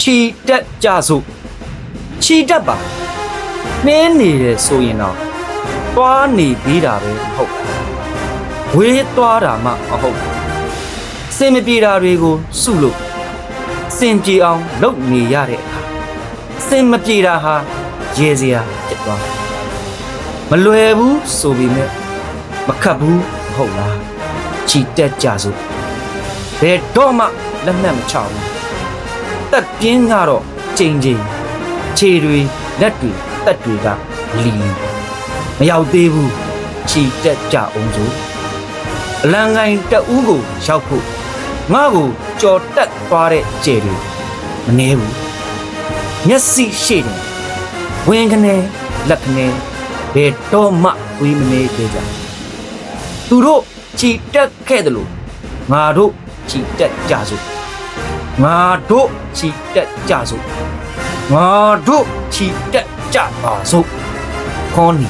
ခြီတက်ကြစို့ခြီတက်ပါနှင်းနေတယ်ဆိုရင်တော့သွားနေသေးတာပဲမဟုတ်ဘူးဝေးသွားတာမှမဟုတ်ဘူးစင်မပြေတာတွေကိုစုလို့စင်ပြေအောင်လုပ်နေရတဲ့အခါစင်မပြေတာဟာရေစရာဖြစ်သွားတယ်မလွယ်ဘူးဆိုပေမဲ့မခတ်ဘူးမဟုတ်လားခြီတက်ကြစို့ဘယ်တော့မှလက်မှတ်မချဘူး တက်ပြင်းကတော့ချိန်ချိန်ခြေတွေလက်တွေတက်တွေကလီမရောက်သေးဘူးခြေတက်ကြအောင်စို့အလံကိုင်းတက်ဦးကိုရောက်ဖို့ငါ့ကိုကြော်တက်သွားတဲ့ခြေတွေမနှဲဘူးမျက်စိရှိတယ်ဝင်ကနေလက်ကနေဘယ်တော့မှဝေးမနေသေးကြသူတို့ခြေတက်ခဲ့တယ်လို့ငါတို့ခြေတက်ကြစို့ ငါတို့ချီတက်ကြစို့ငါတို့ချီတက်ကြပါစို့ခေါင်းနီ